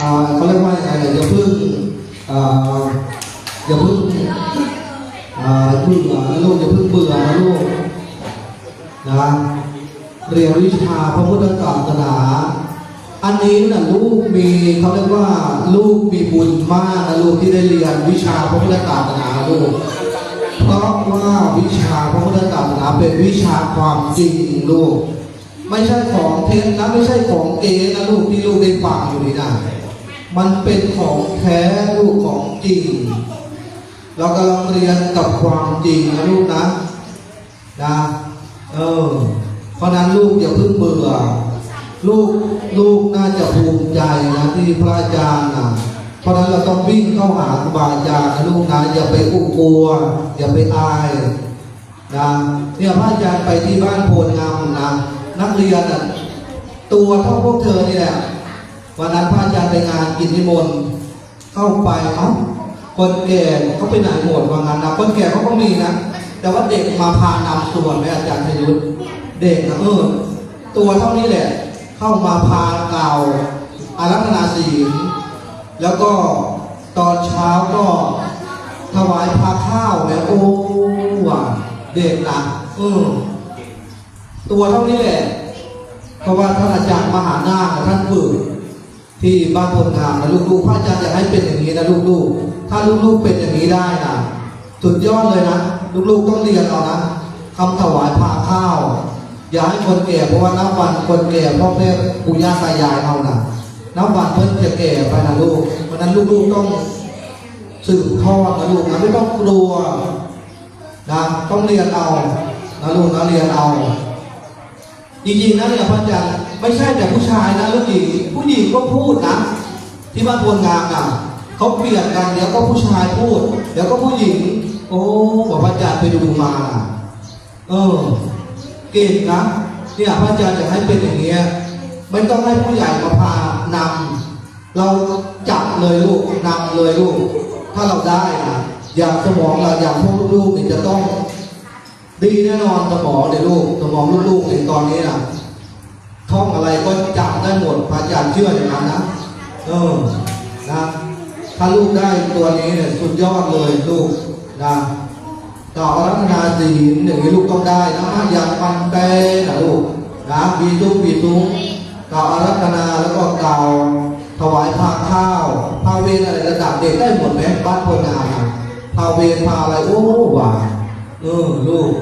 เขาเรียกว่ายังไงอย่าเพิ่งอย่าเพิ่งเบื่อนะลูกอย่าเพิ่งเบื่อนะลูกนะเรียนวิชาพระพุทธศาสนา อันนี้นะลูกมีเขาเรียกว่าลูกมีบุญมากนะลูกที่ได้เรียนวิชาพระพุทธศาสนาลูกเพราะว่าวิชาพระพุทธศาสนาเป็นวิชาความจริงลูก ไม่ใช่ของเท็จนะไม่ใช่ของเก๊นะลูกที่ลูกได้ฟังอยู่นี่นะ มันเป็นของแท้ลูกของจริง เรากำลังเรียนกับความจริงนะลูกนะนะเออเพราะนั้นลูกอย่าเพิ่งเบื่อ ลูกลูกน่าจะภูมิใจนะที่พระอาจารย์นะเพราะนั้นเราต้องวิ่งเข้าหาครูบาอาจารย์นะลูกนะอย่าไปอุกลัวอย่าไปอายนะเนี่ยพระอาจารย์ไปที่บ้านโพนงามนะนักเรียนนะตัวเท่าพวกเธอนี่แหละ วันนั้นพระอาจารย์ไปงานกินนิมนต์เข้าไปเอ้าคนแก่เขาไปไหนหมดว่างั้นนะคนแก่เขาก็มีนะแต่ว่าเด็กมาพานำส่วนไหมอาจารย์ชยุทธเด็กนะเออตัวเท่านี้แหละ เข้ามาพาเก่าอารัธนาศีลแล้วก็ตอนเช้าก็ถวายพาข้าวแล้วโอ้ว่ะเด็กนะเออตัวเท่านี้แหละเพราะว่าท่านอาจารย์มหานาคท่านฝึก ที่บ้านพลงามนะลูกๆพระอาจารย์อยากให้เป็นอย่างนี้นะลูกๆ ถ้าลูกๆเป็นอย่างนี้ได้นะสุดยอดเลยนะลูกๆต้องเรียนเอานะคำถวายพาข้าว อย่าให้คนแก่เพราะว่านับวันคนแก่พ่อแม่ปู่ย่าตายายเอานะนับวันเพิ่นจะแก่ไปนะลูกเพราะนั้นลูกๆต้องสืบทอดนะลูกนะไม่ต้องกลัวนะต้องเรียนเอานะลูกนะเรียนเอาจริงๆนะเนี่ยพระอาจารย์ ไม่ใช่แต่ผู้ชายนะลูกหญิงผู้หญิงก็พูดนะ ที่บ้านพลงามอะเขาเปลี่ยนกันเดี๋ยวก็ผู้ชายพูด เดี๋ยวก็ผู้หญิง โอ้บอกพระอาจารย์ไปดูมา เออ เก่งนะเนี่ยพระอาจารย์อยากให้เป็นอย่างเงี้ยไม่ต้องให้ผู้ใหญ่มาพานำเราจับเลยลูกนำเลยลูก ถ้าเราได้นะอย่างสมองเราอย่างพวกลูกๆเนี่ยจะต้อง ดีแน่นอนสมองเนี่ยลูกสมองลูกๆในตอนนี้นะ ท่องอะไรก็จำได้หมดพระอาจารย์เชื่ออย่างนั้นนะเออนะถ้าลูกได้ตัวนี้เนี่ยสุดยอดเลยลูกนะต่อรัตนาศีลอย่างนี้ลูกต้องได้นะอย่างปันเตนะลูกนะบีทุกบีทุกต่ออารัตนาแล้วก็เก่าถวายพาข้าวพาเวรอะไรระดับเด็กได้หมดไหมบ้านคนงานนะพาเวรพาอะไรโอ้หวานเออลูก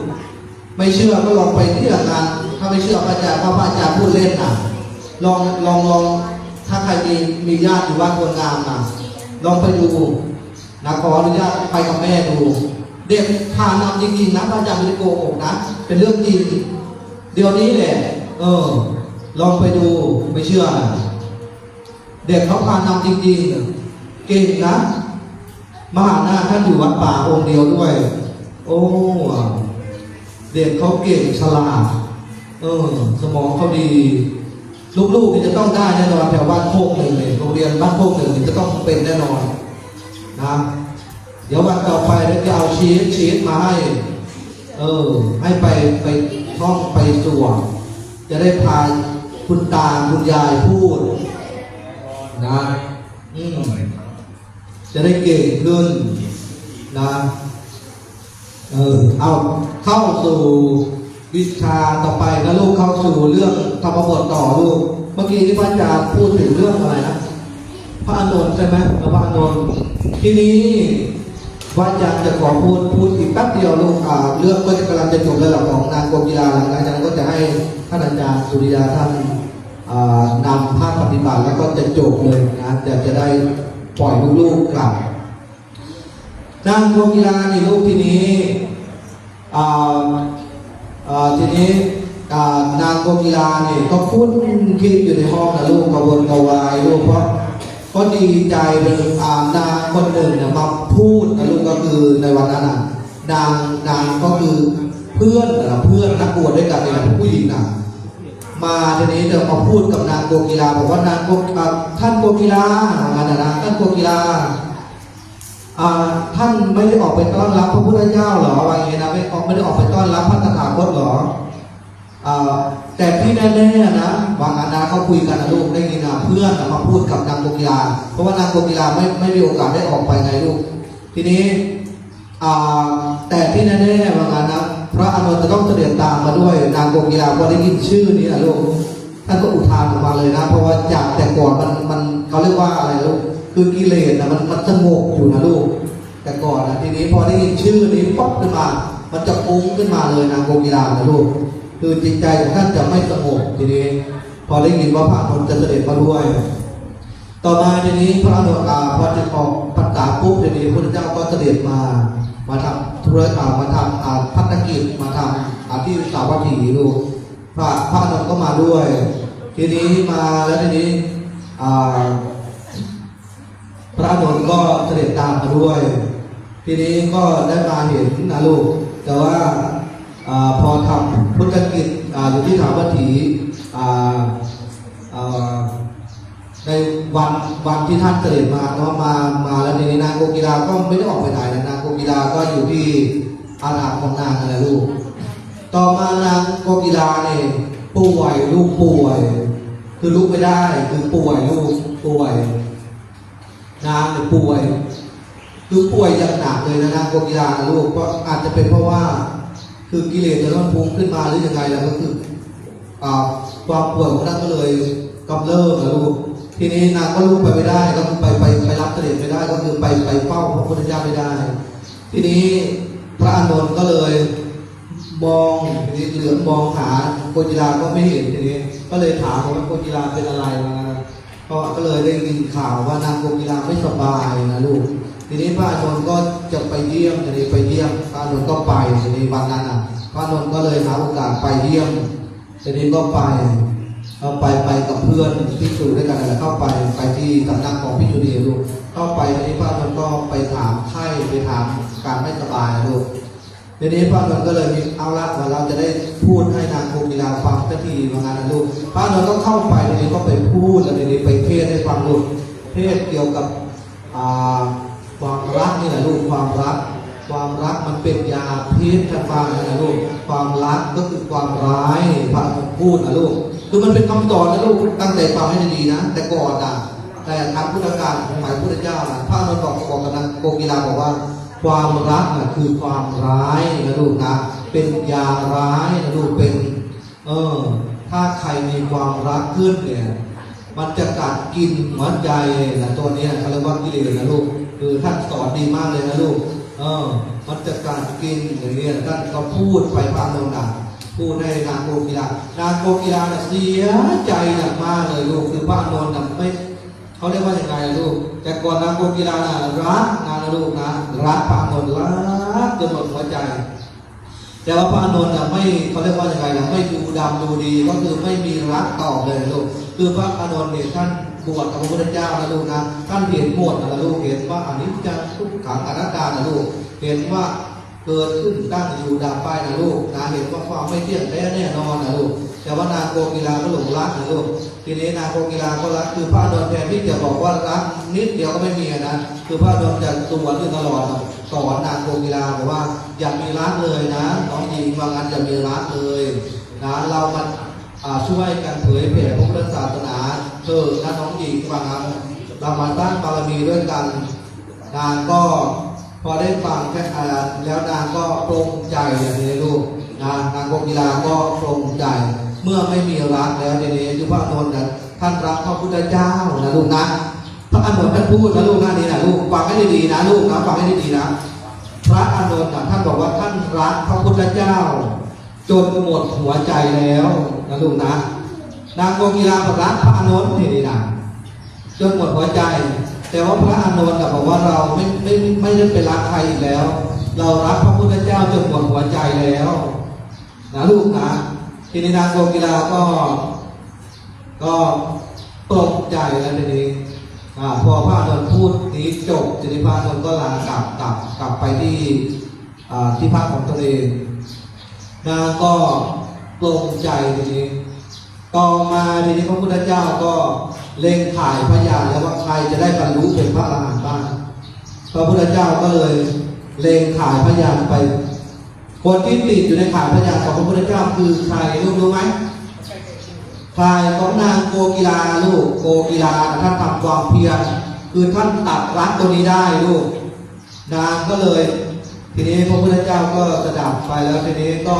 ไม่เชื่อก็ลองไปที่งาน ถ้าไม่เชื่อพระอาจารย์เพราพระอาจารย์พูดเล่นนะลองลองลองถ้าใครมีมีญาติอยู่วัดคนงามนะลองไปดูนะขออนุญาตไปกับแม่ดู เด็กพานำจริงๆนะพระอาจารย์ไม่ได้โกหกนะเป็นเรื่องจริงเดี๋ยวนี้แหละ เออ ลองไปดูไม่เชื่อ เด็กเขาพานำจริงๆเก่งนะมหานาท่านอยู่วัดป่าองค์เดียวด้วย โอ้ เด็กเขาเก่งฉลาด เออ สมองเขาดี ลูกๆนี่จะต้องได้แน่นอนแถวบ้านโคกหนึ่งเนี่ยโรงเรียนบ้านโคกหนึ่งนี่จะต้องเป็นแน่นอนนะเดี๋ยววันต่อไปเราจะเอาชีสชีสมาให้ เออ ให้ไปไปท่องไปสวดจะได้พาคุณตาคุณยายพูดนะอืมจะได้เก่งขึ้นนะ เออ เอาเข้าสู่ วิชาต่อไปนะลูกเข้าสู่เรื่องธรรมบทต่อลูก เมื่อกี้ที่พระอาจารย์พูดถึงเรื่องอะไรนะพระอานนท์ใช่ไหมพระอานนท์ทีนี้พระอาจารย์จะขอพูดพูดอีกแป๊บเดียวลูกอ่าเรื่องก็จะกำลังจะจบแล้วหลักของนางกรมกีฬาหลังจากนั้นก็จะให้ท่านอาจารย์สุริยาท่านอ่านำภาคปฏิบัติแล้วก็จะจบเลยนะจะจะได้ปล่อยลูกๆกลับนางโกกีฬาในลูกทีนี้อ่า ทีนี้นางโกกีฬาเนี่ยก็พูดคิดอยู่ในห้องนะลูกกระวนกระวายลูกเพราะก็ดีใจเลยอ่านางคนหนึ่งเนี่ยมาพูดนะลูกก็คือในวันนั้นน่ะนางนางก็คือเพื่อนนะเพื่อนนักบวชด้วยกันเนี่ยนผู้หญิงน่ะมาทีนี้เดี๋ยวมาพูดกับนางโกกีฬาบอกว่านางโกท่านโกกีฬามานะนะท่านโกกีฬาอ่า ท่านไม่ได้ออกไปต้อนรับพระพุทธเจ้าหรอว่าอย่างนี้นะไม่ออกไม่ได้ออกไปต้อนรับพระตถาคตหรอแต่ที่แน่ๆนะบางอันนะเขาคุยกันนะลูกได้ยินนะเพื่อนมาพูดกับนางโกกีฬาเพราะว่านางโกกีฬาไม่ไม่มีโอกาสได้ออกไปไงลูกทีนี้แต่ที่แน่ๆบางอันนะพระอานนท์จะต้องเสด็จตามมาด้วย นางโกกีฬาพอได้ยินชื่อนี้นะลูกท่านก็อุทานออกมาเลยนะ เพราะว่าจากแต่ก่อนมันมันเขาเรียกว่าอะไรลูก คือกิเลสนะมันมันสงบอยู่นะลูก แต่ก่อนนะทีนี้พอได้ยินชื่อนี้ป๊อปขึ้นมา มันจะฟุ้งขึ้นมาเลยนางโกกีฬานะลูก คือจิตใจของท่านจะไม่สงบทีนี้ พอได้ยินว่าพระอานนท์จะเสด็จมาด้วยต่อมาทีนี้พระนุอาพอจะออกพรรษาปุ๊บทีนี้พระเจ้าก็เสด็จมา มาทำธุระอ่ามาทำอาพัฒกิจมาทำอาที่สาวัตถีลูกพระพระนุก็มาด้วย ทีนี้มาแล้วทีนี้อ่า พระนนท์ก็เสด็จตามมาด้วย ทีนี้ก็ได้มาเห็นนะลูก แต่ว่าอพอทำพุทธกิจออยู่ที่ถาวัตถีในวันวันที่ท่านเสด็จมาเนาะมามาแล้วทีนี้นางโกกีฬาก็ไม่ได้ออกไปไหนนะนางโกกีฬาก็อยู่ที่อาณาของนางนั่นแหละลูก ต่อมานางโกกีฬาเนี่ยป่วยลูกป่วย คือลูกไม่ได้คือป่วยลูกป่วย นางเนี่ยป่วยคือป่วยอย่างหนักเลยนะนางโกกีฬาลูกก็อาจจะเป็นเพราะว่า คือกิเลสจะต้องพุ่งขึ้นมาหรือยังไงแล้วก็คือความป่วยของนางก็เลยกำเริบนะลูกทีนี้นางก็ลุกไปไม่ได้ก็คือไปไปไปรับเสด็จไม่ได้ก็คือไปไปเฝ้าพระพุทธเจ้าไม่ได้ ทีนี้พระอานนท์ก็เลยมองทีนี้เหลือมองหาโกกีฬาก็ไม่เห็นทีนี้ ก็เลยถามว่าโกกีฬาเป็นอะไรมา ก็ก็เลยได้ยินข่าวว่านางโกกีฬาไม่สบายนะลูก ทีนี้พระอานนก็จะไปเยี่ยมทีนี้ไปเยี่ยมพระอานนก็ไปทีนี้วันนั้นอะพระอานนก็เลยหาโอกาสไปเยี่ยมทีนี้ก็ไปเอาไปไปกับเพื่อนพิจูด้วยกันแหละเข้าไปไปที่สำนักของพิจูดีลูกเข้าไปทีนี้พระอานนก็ไปถามไข้ไปถามการไม่สบายลูก ทีนี้พระนนท์ก็เลยมีเอาละว่าเราจะได้พูดให้นางโกกีฬาฟังสักทีว่างั้นนะลูกพระนนท์ก็เข้าไปทีนี้ก็ไปพูดแล้วทีนี้ไปเทศให้ฟังลูกเทศเกี่ยวกับความรักนี่แหละลูกความรัก ความรักมันเป็นยาพิษทางฟังนะลูกความรักก็คือความร้ายพระนนท์พูดนะลูกคือมันเป็นคำสอนนะลูกตั้งใจฟังให้ดีนะ แต่ก่อนอะแต่ทางพุทธการสมัยพุทธเจ้านะพระนนท์บอกบอกกับนางโกกีฬาบอกว่า ความรักนะคือความร้ายนะลูกนะ เป็นยาร้ายนะลูกเป็น เออ ถ้าใครมีความรักขึ้นเนี่ย มันจะกัดกินหัวใจนะตัวนี้ยเขาเรียกว่ากิเลสนะลูก คือท่านสอนดีมากเลยนะลูก เออ มันจะกัดกินอย่างเนี้ยท่านก็พูดไปพระนนท์นะพูดให้นางโกกีฬานางโกกีฬาน่ะเสียใจหนักมากเลยลูก คือพระนนท์น่ะไม่ เขาเรียกว่าอย่างไรลูก แต่ก่อนนางโกกีฬาน่ะรักนางนะลูกนะรักพระอานนท์รักจนหมดหัวใจ แต่ว่าพระอานนท์น่ะไม่เขาเรียกว่าอย่างไรนะไม่ดูดำดูดีก็คือไม่มีรักต่อเลยลูกคือพระอานนท์เนี่ยท่านบวชกับพระพุทธเจ้านะลูกนะท่านเห็นหมดนะลูกเห็นว่าอันิจจังทุกขังอนัตตานะลูกเห็นว่าเกิดขึ้นตั้งอยู่ดับไปนะลูกนะเห็นว่าความไม่เที่ยงแท้แน่นอนนะลูก แต่ว่านางโกกีฬาก็หลงรักนะลูกทีนี้นางโกกีฬาก็รักคือพระนนท์แทนที่จะบอกว่ารักนิดเดียวก็ไม่มีนะคือพระนนจะสวนอยู่ตลอดสอนนางโกกีฬาบอกว่าอย่ามีรักเลยนะน้องหญิงว่างั้นอย่ามีรักเลยนะเรามาอ่าช่วยกันเผยแผ่พระพุทธศาสนาเธอนะน้องหญิงว่างั้นเรามาตั้งบารมีด้วยกันนางก็พอได้ฟังแค่อ่าแล้วนางก็ปรงใจอย่างนี้ลูกนางนางโกกีฬาก็ปรงใจ มื่อไม่มีรักแล้วทีนี้คือพระอานนท์นะท่านรักพระพุทธเจ้านะลูกนะพระอานนท์ท่านพูดนะลูกนะนี่นะลูกฟังให้ดีๆนะลูกนะฟังให้ดีๆนะ พระอานนท์นะท่านบอกว่าท่านรักพระพุทธเจ้า จนหมดหัวใจแล้วนะลูกนะนางโกกีฬาบอกรักพระอานนท์นี่นะจนหมดหัวใจ แต่ว่าพระอานนท์นะบอกว่าเราไม่ไม่ไม่ได้ไปรักใครอีกแล้ว เรารักพระพุทธเจ้าจนหมดหัวใจแล้วนะลูกนะ ทีนี้นางโกกีฬาก็ ก็ตกใจแล้วทีนี้อพอพระอานนท์พูดนี้จบทีนี้พระอานนท์ก็ลากลับกลับกลับไปที่ที่พักของตนเองนางก็ปลงใจทีนี้ ต่อมาทีนี้พระพุทธเจ้าก็เล็งถ่ายพยานแล้วว่าใครจะได้บรรลุเป็นพระอรหันต์บ้างพระพุทธเจ้าก็เลยเล็งถ่ายพยานไป คนที่ติดอยู่ในขาพระยาของพระพุทธเจ้าคือใครลูกรู้ไหมฝ่ายของนางโกกีฬาลูกโกกีฬาท่านทำความเพียรคือท่านตัดรักตัวนี้ได้ลูก นางก็เลย ทีนี้พระพุทธเจ้าก็กระดับไปแล้วทีนี้ก็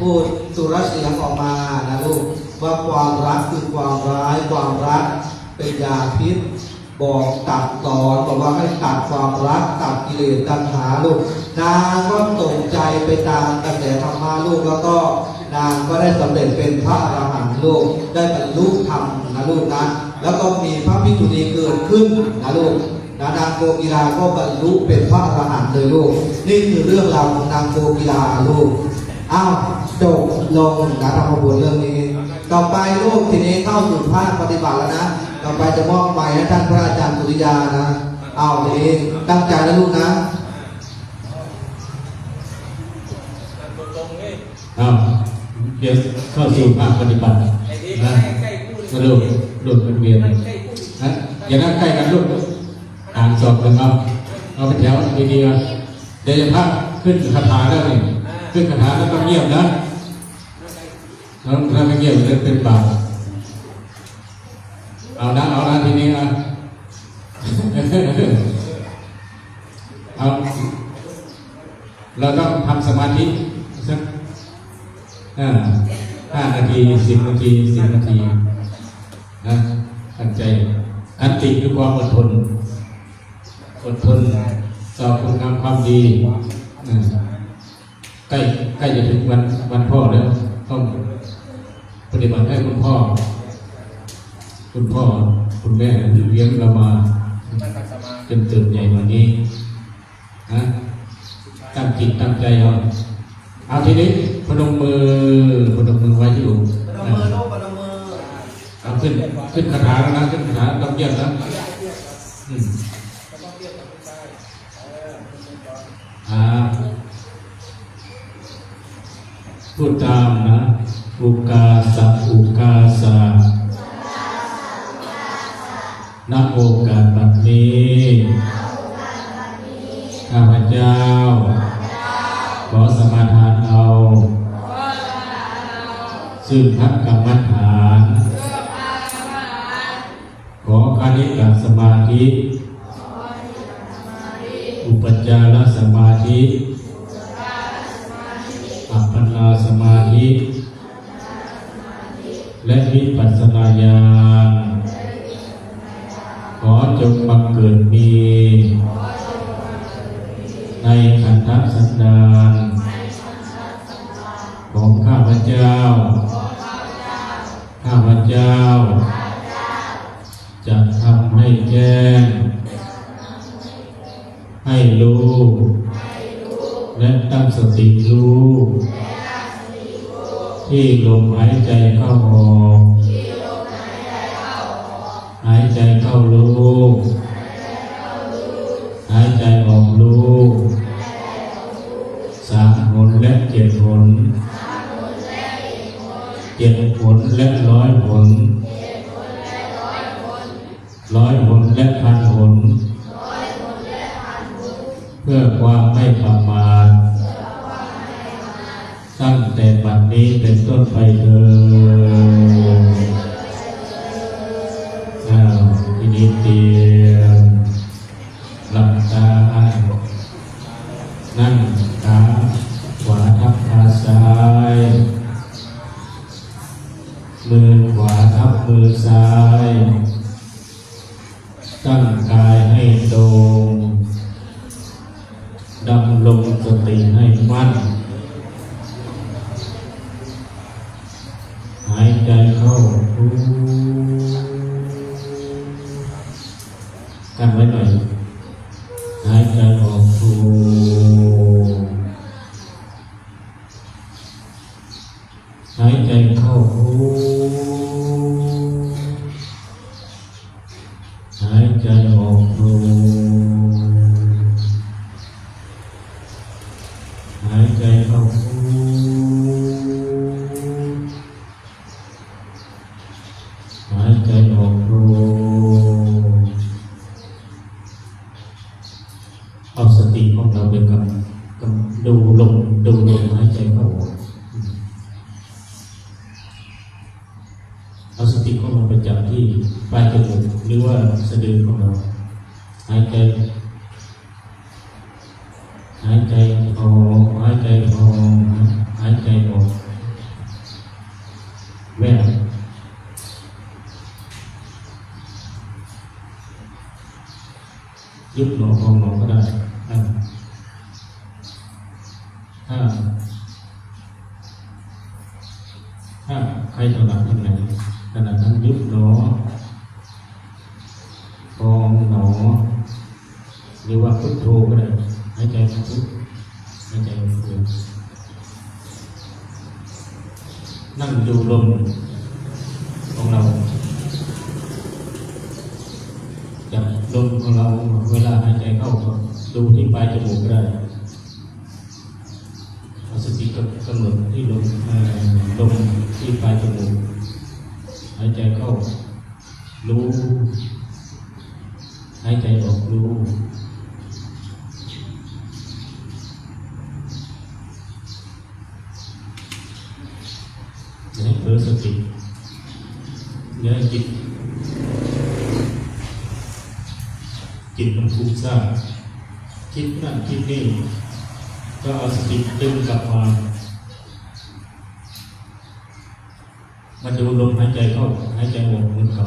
พูดสุรเสียงออกมานะลูกว่าความรักคือความร้ายความรักเป็นยาพิษ บอกตัดสอนบอกว่าให้ตัดความรักตัดกิเลสตัณหาลูก นางก็ตกใจไปตามกระแสธรรมะลูกแล้วก็นางก็ได้สำเร็จเป็นพระอรหันต์ลูกได้บรรลุธรรมนะลูกนะ แล้วก็มีพระภิกษุณีเกิดขึ้นนะลูกนะนางโกกีฬาก็บรรลุเป็นพระอรหันต์เลยลูก นี่คือเรื่องราวของนางโกกีฬาลูกอ้าวจบลงนะธรรมบทเรื่องนี้ ต่อไปลูกทีนี้เข้าสู่ภาคปฏิบัติแล้วนะ ต่อไปจะมอบไปให้ท่านพระอาจารย์สุริยานะ เอาทีนี้ตั้งใจนะลูกนะอ้าวเดี๋ยวเข้าสู่ภาคปฏิบัตินะสรุปหลุดเป็นเวียนนะอย่านั่งใกล้กันลูกอ่านสอบกันเอาเอาไปแถวดีๆเดี๋ยวจะพักขึ้นคาถาแล้วนี่ขึ้นคาถาแล้วต้องเงียบนะ ถ้าถ้าไม่เงียบจะเป็นบาปเอานะเอานะทีนี้นะเอาเราต้องทำสมาธิสักห้านาทีสิบนาทีสิบนาทีนะตั้งใจอันติคือความอดทนอดทนต่อคุณงามความดีนะใกล้ใกล้จะถึงวันวันพ่อแล้วต้อง ปฏิบัติให้คุณพ่อ คุณพ่อ คุณแม่เลี้ยงเรามาจนเติบใหญ่วันนี้นะตั้งจิตตั้งใจเอาเอาทีนี้พนมมือพนมมือไว้ที่อกปนมือลูกปนมือเอาขึ้นขึ้นคาถาแล้วนะขึ้นคาถาต้องเยี่ยมนะอืมอ่าพูดตามนะ อุกาสะอุกาสะณโอกาสบัดนี้ ข้าพเจ้า ขอสมาทานเอา ซึ่งพักกรรมฐาน ขอคานิกสมาธิ อุปจารสมาธิ อัปปนาสมาธิ และวิปัสสนาญาณขอจงบังเกิดมี ในขันธสันดานของข้าพเจ้า ข้าพเจ้า จะทำให้แจ้ง ให้รู้ และตั้งสติรู้ ที่ลมหายใจเข้าออกหายใจเข้ารู้หายใจออกรู้สามหนและเจ็ดหนเจ็ดหนและร้อยหนร้อยหนและพันหนเพื่อความไม่ประมา นี้เป็นต้นไปเถิด ยุบหนอพองหนอก็ได้ถ้าถ้าใครถนัดทางไหนขนาดนั้นยุบหนอพองหนอหรือว่าพุทโธก็ได้หายใจพุทหายใจพุทนั่งดูลมของเราจับลมของเราเวลาหายใจเข้าก็ดูที่ปลายจมูกก็ได้เอาสติ กำหนดที่ลมลมที่ปลายจมูกหายใจเข้ารู้หายใจออกรู้อย่าให้เผลอสติอย่าให้จิตจิตมันฟุ้งซ่านคิดนั่นคิดนี่ ก็เอาสติตึงกลับมามาดูลมหายใจเข้าหายใจออกเหมือนเก่า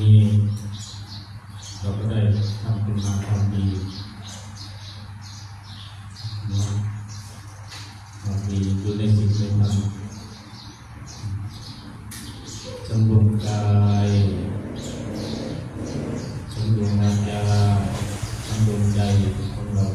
วันนี้เราก็ได้ทำคุณงามความดีนะความดีอยู่ในสิ่งในธรรมสำรวมกายสำรวมวาจาสำรวมใจของเรา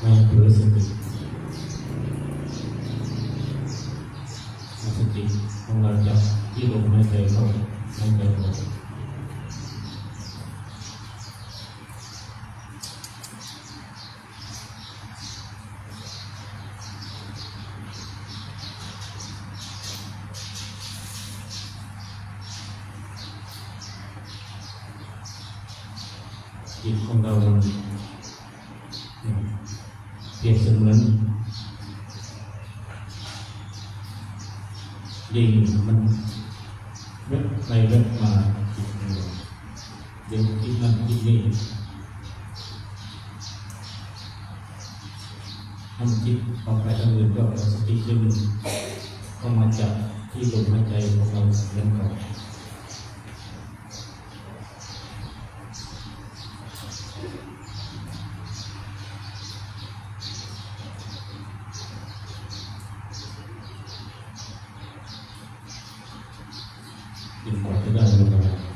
ไม่ให้เผลอสติเอาสติของเราจับที่ลมหายใจเข้าหายใจออก จิตของเรามันเปรียบเสมือนลิงมันเว็บไปเว็บมาจิตของเราเดี๋ยวคิดนั่นคิดนี่ทำจิตออกไปทางอื่นก็เอาสติดึงเข้ามาจับที่ลมหายใจของเราเหมือนกัน จน